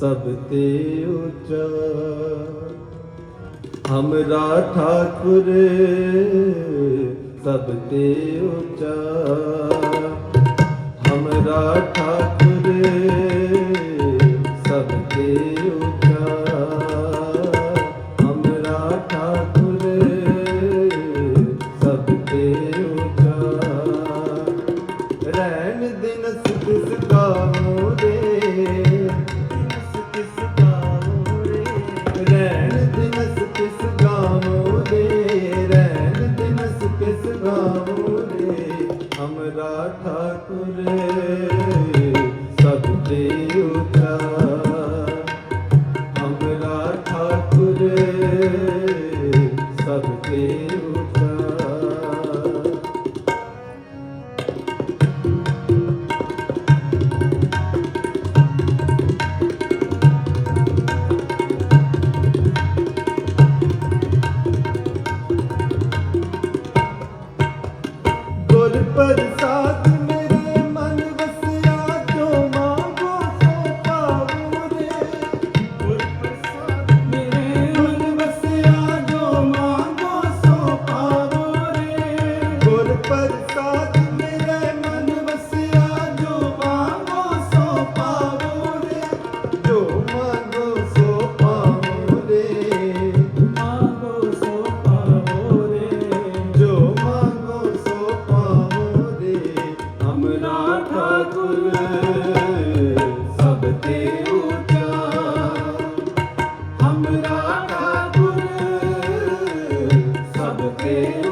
ਸਭ ਤੇ ਉੱਚਾ। ਹਮਰਾ ਠਾਕੁਰ ਸਭ ਤੇ ਉੱਚਾ। ਹਮਰਾ ਠਾਕੁਰ ਸਭ ਤੇ ਉੱਚਾ। Just Amen.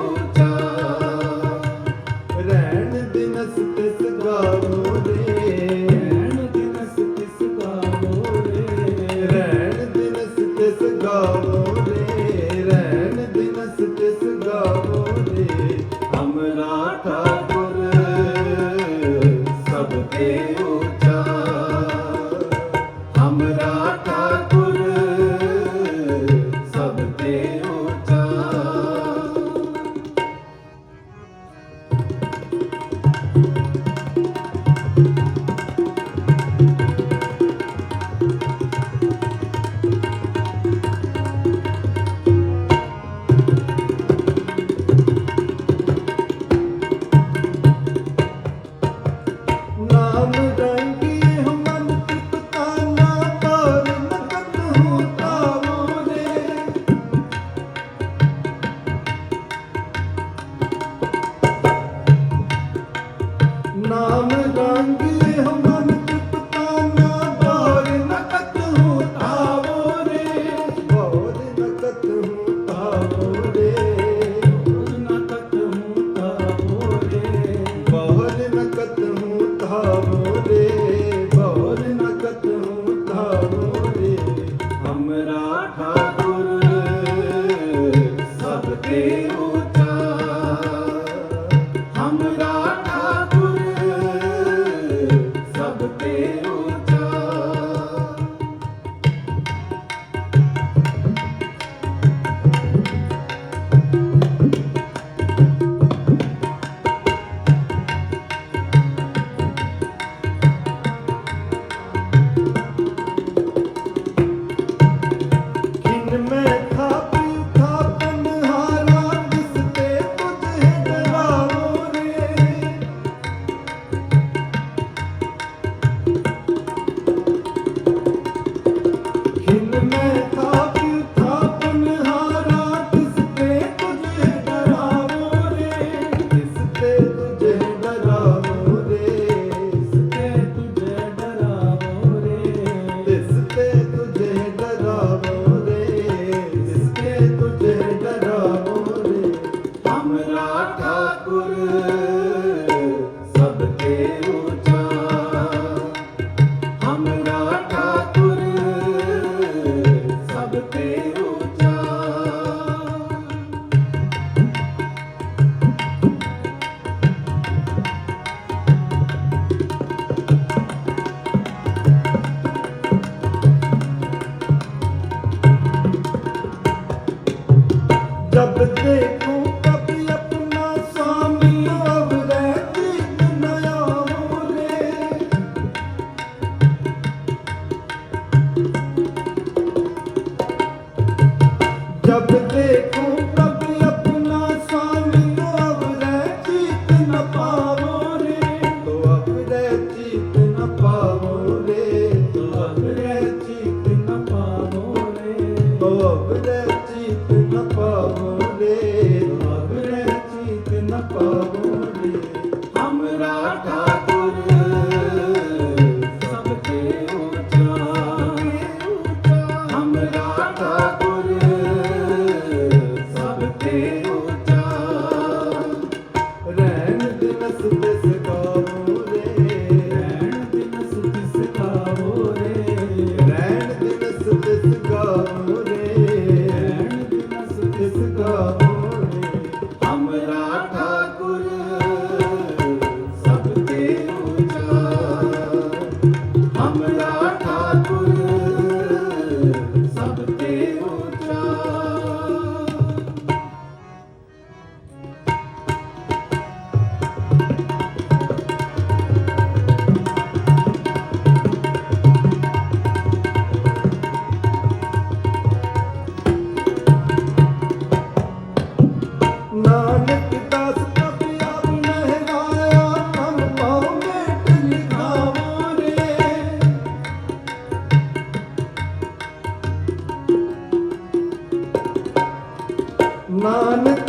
ਨਾਨਕ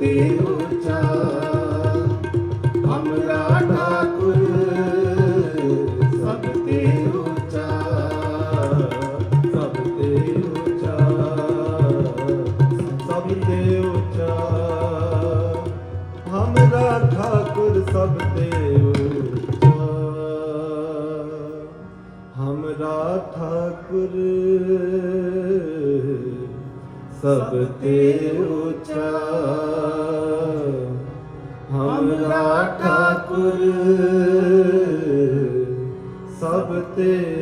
अति ऊंचा हमरा ठाकुर सबते ऊंचा सबते ऊंचा सबते ऊंचा हमरा ठाकुर सबते ऊंचा ਸਭ ਤੇ ਉੱਚਾ। ਹਮਰਾ ਠਾਕੁਰ ਸਭ ਤੇ